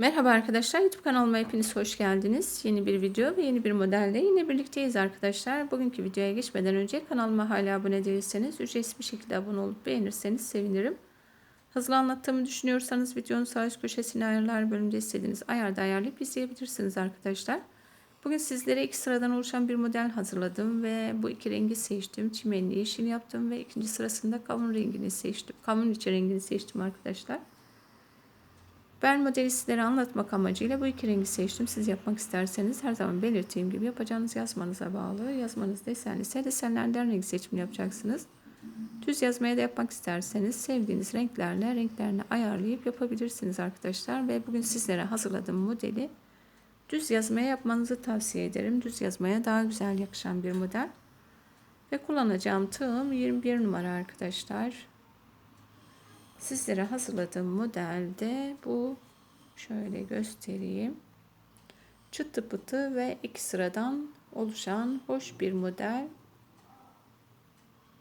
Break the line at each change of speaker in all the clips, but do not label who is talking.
Merhaba arkadaşlar YouTube kanalıma hepiniz hoş geldiniz. Yeni bir video ve yeni bir modelle yine birlikteyiz arkadaşlar. Bugünkü videoya geçmeden önce kanalıma hala abone değilseniz ücretsiz bir şekilde abone olup beğenirseniz sevinirim. Hızlı anlattığımı düşünüyorsanız videonun sağ üst köşesine ayarlar bölümünde istediğiniz ayarda ayarlayıp izleyebilirsiniz arkadaşlar. Bugün sizlere iki sıradan oluşan bir model hazırladım ve bu iki rengi seçtim. Çimenli yeşil yaptım ve ikinci sırasında kavun rengini seçtim. Kavun içi rengini seçtim arkadaşlar. Ben modeli sizlere anlatmak amacıyla bu iki rengi seçtim. Siz yapmak isterseniz her zaman belirttiğim gibi yapacağınız yazmanıza bağlı. Yazmanız desenli ise desenlerden renk seçimi yapacaksınız. Düz yazmaya da yapmak isterseniz sevdiğiniz renklerle renklerini ayarlayıp yapabilirsiniz arkadaşlar. Ve bugün sizlere hazırladığım modeli düz yazmaya yapmanızı tavsiye ederim. Düz yazmaya daha güzel yakışan bir model. Ve kullanacağım tığım 21 numara arkadaşlar. Sizlere hazırladığım modelde bu şöyle göstereyim. Çıtı pıtı ve iki sıradan oluşan hoş bir model.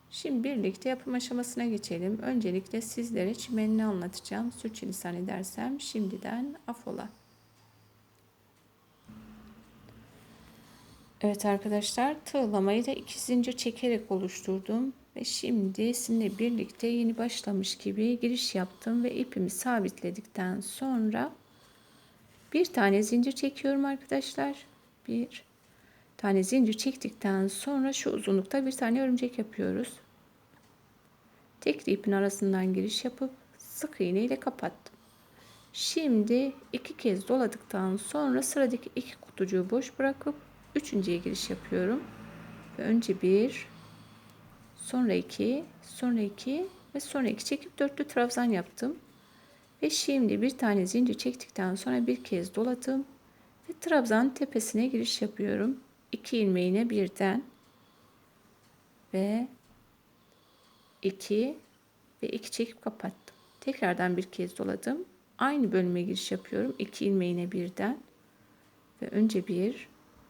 Şimdi birlikte yapım aşamasına geçelim. Öncelikle sizlere çimenini anlatacağım. Sürçülisan edersem şimdiden afola. Evet arkadaşlar tığlamayı da iki zincir çekerek oluşturdum. Ve şimdi sizinle birlikte yeni başlamış gibi giriş yaptım ve ipimi sabitledikten sonra bir tane zincir çekiyorum arkadaşlar. Bir tane zincir çektikten sonra şu uzunlukta bir tane örümcek yapıyoruz. Tek ipin arasından giriş yapıp sık iğne ile kapattım. Şimdi iki kez doladıktan sonra sıradaki iki kutucuğu boş bırakıp üçüncüye giriş yapıyorum. Ve önce bir sonra 2, sonra 2 ve sonra 2 çekip dörtlü trabzan yaptım. Ve şimdi bir tane zincir çektikten sonra bir kez doladım ve trabzan tepesine giriş yapıyorum. 2 ilmeğine birden ve 2 ve 2 çekip kapattım. Tekrardan bir kez doladım. Aynı bölüme giriş yapıyorum. 2 ilmeğine birden ve önce bir,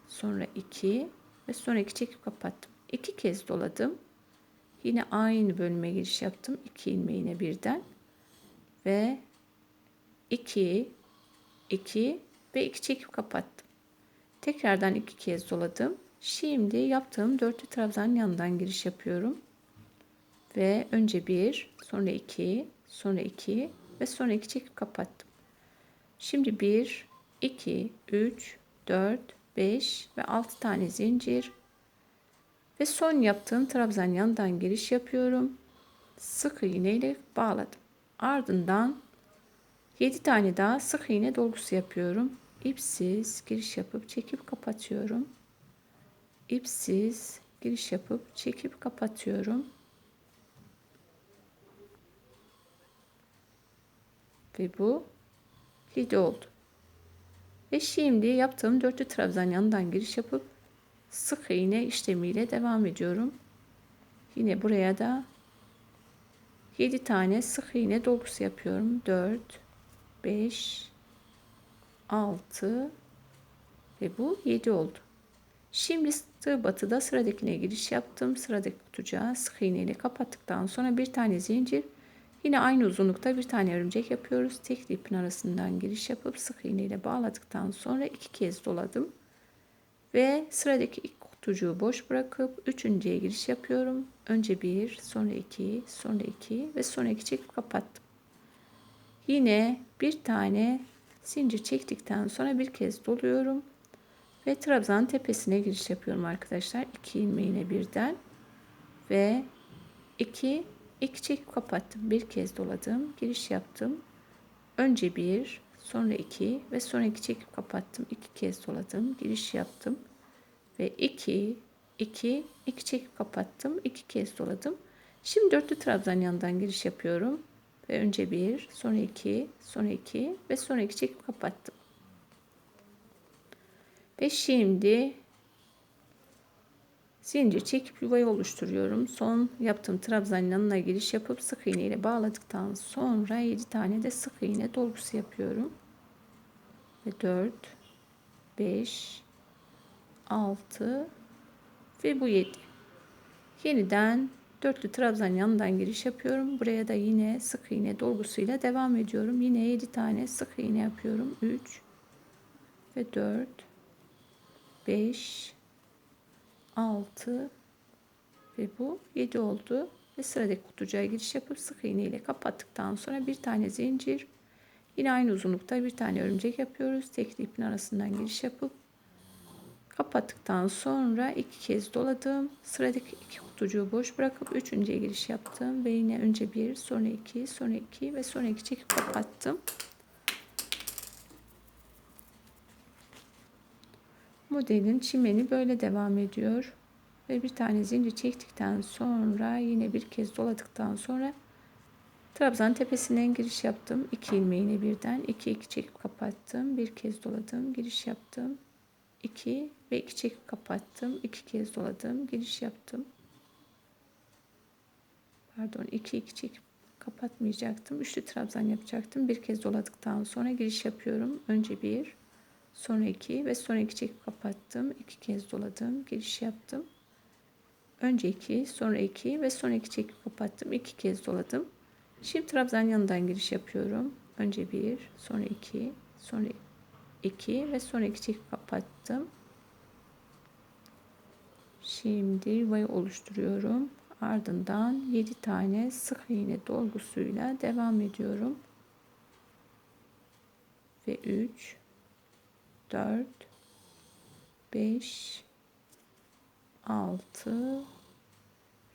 sonra 2 ve sonra 2 çekip kapattım. 2 kez doladım. Yine aynı bölüme giriş yaptım. 2 ilmeğine birden. Ve 2, 2 ve 2 çekip kapattım. Tekrardan iki kez doladım. Şimdi yaptığım dörtlü trabzan yanından giriş yapıyorum. Ve önce bir, sonra iki, sonra iki ve sonra iki çekip kapattım. Şimdi bir, iki, üç, dört, beş ve altı tane zincir ve son yaptığım trabzan yandan giriş yapıyorum. Sık iğne ile bağladım. Ardından 7 tane daha sık iğne dolgusu yapıyorum. İpsiz giriş yapıp çekip kapatıyorum. İpsiz giriş yapıp çekip kapatıyorum. Ve bu 7 oldu. Ve şimdi yaptığım dörtlü trabzan yanından giriş yapıp sık iğne işlemiyle devam ediyorum. Yine buraya da 7 tane sık iğne dolgusu yapıyorum. 4 5 6 ve bu 7 oldu. Şimdi tığ batıda sıradakine giriş yaptım. Sıradaki kutucuğa sık iğne ile kapattıktan sonra bir tane zincir yine aynı uzunlukta bir tane örümcek yapıyoruz. Tek ipin arasından giriş yapıp sık iğne ile bağladıktan sonra iki kez doladım. Ve sıradaki ilk kutucuğu boş bırakıp üçüncüye giriş yapıyorum. Önce bir, sonra iki, sonra iki ve sonra iki çekip kapattım. Yine bir tane zincir çektikten sonra bir kez doluyorum. Ve trabzan tepesine giriş yapıyorum arkadaşlar. 2 ilmeğine birden. Ve 2 2 çekip kapattım. Bir kez doladım. Giriş yaptım. Önce bir, sonra iki ve sonra iki çekip kapattım. İki kez doladım. Giriş yaptım ve 2 2 2 çekip kapattım. 2 kez doladım. Şimdi dörtlü trabzan yandan giriş yapıyorum. Ve önce 1, sonra 2, sonra 2 ve sonra 2 çekip kapattım. Ve şimdi zincir çekip yuvayı oluşturuyorum. Son yaptığım trabzan yanına giriş yapıp sık iğne ile bağladıktan sonra 7 tane de sık iğne dolgusu yapıyorum. Ve 4 5 6 ve bu 7. Yeniden Dörtlü trabzan yanından giriş yapıyorum. Buraya da yine sık iğne dolgusuyla devam ediyorum. Yine 7 tane sık iğne yapıyorum. 3 ve 4 5 6 ve bu 7 oldu. Ve sıradaki kutucuğa giriş yapıp sık iğne ile kapattıktan sonra bir tane zincir yine aynı uzunlukta bir tane örümcek yapıyoruz. Tekli ipin arasından giriş yapıp kapattıktan sonra iki kez doladım. Sıradaki iki kutucuğu boş bırakıp üçüncüye giriş yaptım ve yine önce bir sonra iki sonra iki ve sonra iki çekip kapattım. Modelin çimeni böyle devam ediyor. Ve bir tane zincir çektikten sonra yine bir kez doladıktan sonra trabzan tepesinden giriş yaptım. 2 ilmeğine birden 2 2 çekip kapattım. Bir kez doladım, giriş yaptım. 2 ve 2 çekip kapattım. 2 kez doladım, giriş yaptım. Pardon, 2 2 çekip kapatmayacaktım. Üçlü trabzan yapacaktım. Bir kez doladıktan sonra giriş yapıyorum. Önce bir, sonra iki ve sonra iki çekip kapattım. İki kez doladım, giriş yaptım. Önce 2, sonra 2 ve sonra 2 çekip kapattım. 2 kez doladım. Şimdi trabzan yanından giriş yapıyorum. Önce 1, sonra 2, sonra 2 ve sonra 2 çekip kapattım. Şimdi yuvayı oluşturuyorum. Ardından 7 tane sık iğne dolgusuyla devam ediyorum. Ve 3 4 5 6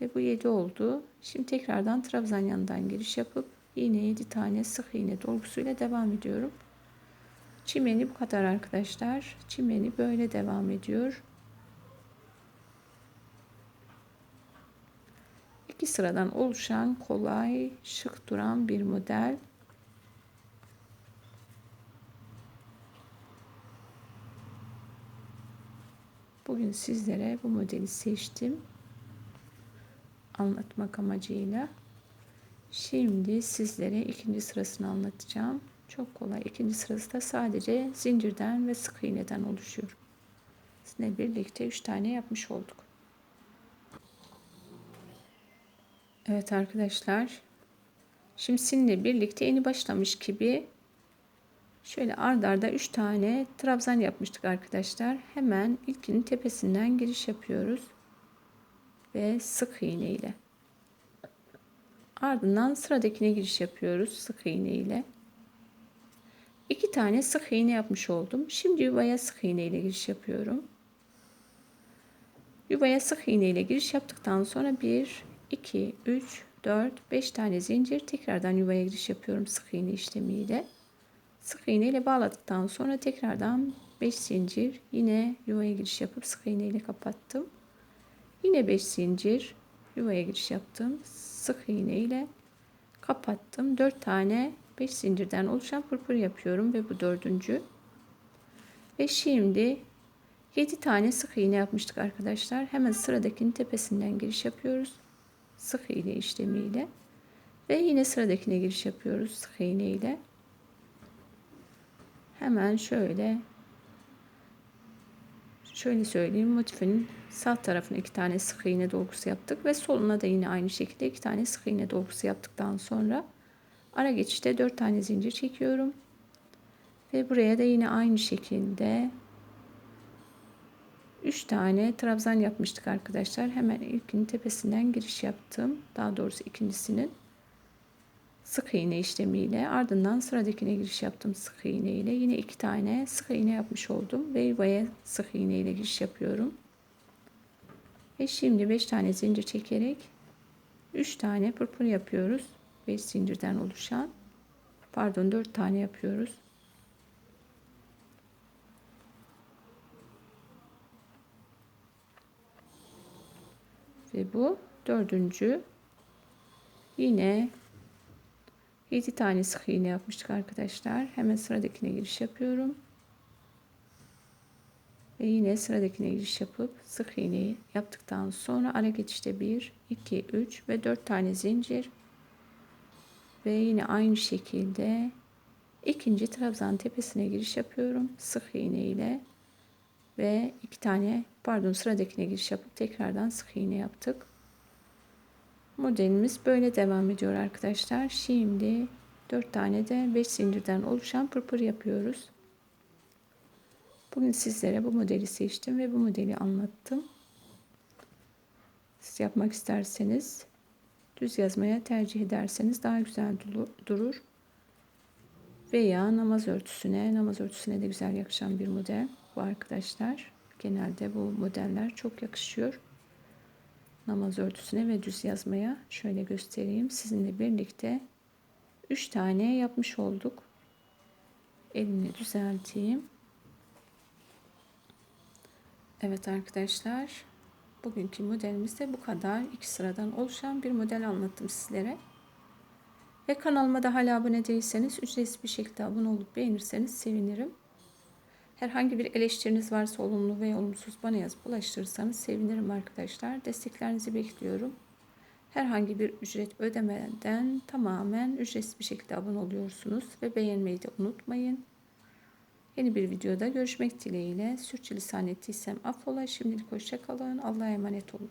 ve bu 7 oldu. Şimdi tekrardan trabzan yanından giriş yapıp yine 7 tane sık iğne dolgusuyla devam ediyorum. Çimeni bu kadar arkadaşlar. Çimeni böyle devam ediyor. İki sıradan oluşan kolay, şık duran bir model. Bugün sizlere bu modeli seçtim. Anlatmak amacıyla. Şimdi sizlere ikinci sırasını anlatacağım. Çok kolay. İkinci sırası da sadece zincirden ve sık iğneden oluşuyor. Sizinle birlikte 3 tane yapmış olduk. Evet arkadaşlar. Şimdi sizinle birlikte yeni başlamış gibi Şöyle ard arda 3 tane trabzan yapmıştık arkadaşlar. Hemen ilkinin tepesinden giriş yapıyoruz. Ve sık iğne ile. Ardından sıradakine giriş yapıyoruz sık iğne ile. 2 tane sık iğne yapmış oldum. Şimdi yuvaya sık iğne ile giriş yapıyorum. Yuvaya sık iğne ile giriş yaptıktan sonra 1, 2, 3, 4, 5 tane zincir tekrardan yuvaya giriş yapıyorum sık iğne işlemiyle. Sık iğne ile bağladıktan sonra tekrardan 5 zincir yine yuvaya giriş yapıp sık iğne ile kapattım. Yine 5 zincir yuvaya giriş yaptım. Sık iğne ile kapattım. 4 tane 5 zincirden oluşan pırpır yapıyorum ve bu dördüncü. Ve şimdi 7 tane sık iğne yapmıştık arkadaşlar. Hemen sıradakinin tepesinden giriş yapıyoruz. Sık iğne işlemiyle. Ve yine sıradakine giriş yapıyoruz sık iğne ile hemen şöyle şöyle söyleyeyim motifin sağ tarafına iki tane sık iğne dolgusu yaptık ve soluna da yine aynı şekilde iki tane sık iğne dolgusu yaptıktan sonra ara geçişte dört tane zincir çekiyorum ve buraya da yine aynı şekilde 3 tane trabzan yapmıştık arkadaşlar. Hemen ilkinin tepesinden giriş yaptım. Daha doğrusu ikincisinin sık iğne işlemiyle ardından sıradakine giriş yaptım sık iğne ile yine iki tane sık iğne yapmış oldum ve yuvaya sık iğne ile giriş yapıyorum. Ve şimdi 5 tane zincir çekerek 3 tane pırpır yapıyoruz. 5 zincirden oluşan pardon 4 tane yapıyoruz. Ve bu dördüncü. Yine 7 tane sık iğne yapmıştık arkadaşlar. Hemen sıradakine giriş yapıyorum. Ve yine sıradakine giriş yapıp sık iğneyi yaptıktan sonra ara geçişte 1, 2, 3 ve 4 tane zincir. Ve yine aynı şekilde ikinci trabzan tepesine giriş yapıyorum. Sık iğne ile ve iki tane pardon sıradakine giriş yapıp tekrardan sık iğne yaptık. Modelimiz böyle devam ediyor arkadaşlar. Şimdi 4 tane de 5 zincirden oluşan pırpır yapıyoruz. Bugün sizlere bu modeli seçtim ve bu modeli anlattım. Siz yapmak isterseniz düz yazmaya tercih ederseniz daha güzel durur. Veya namaz örtüsüne, namaz örtüsüne de güzel yakışan bir model bu arkadaşlar. Genelde bu modeller çok yakışıyor. Namaz örtüsüne ve düz yazmaya şöyle göstereyim. Sizinle birlikte 3 tane yapmış olduk. Elini düzelteyim. Evet arkadaşlar. Bugünkü modelimiz de bu kadar. İki sıradan oluşan bir model anlattım sizlere. Ve kanalıma da hala abone değilseniz ücretsiz bir şekilde abone olup beğenirseniz sevinirim. Herhangi bir eleştiriniz varsa olumlu ve olumsuz bana yazıp ulaştırırsanız sevinirim arkadaşlar. Desteklerinizi bekliyorum. Herhangi bir ücret ödemeden tamamen ücretsiz bir şekilde abone oluyorsunuz ve beğenmeyi de unutmayın. Yeni bir videoda görüşmek dileğiyle. Sürçülisan ettiysem affola. Şimdilik hoşçakalın. Allah'a emanet olun.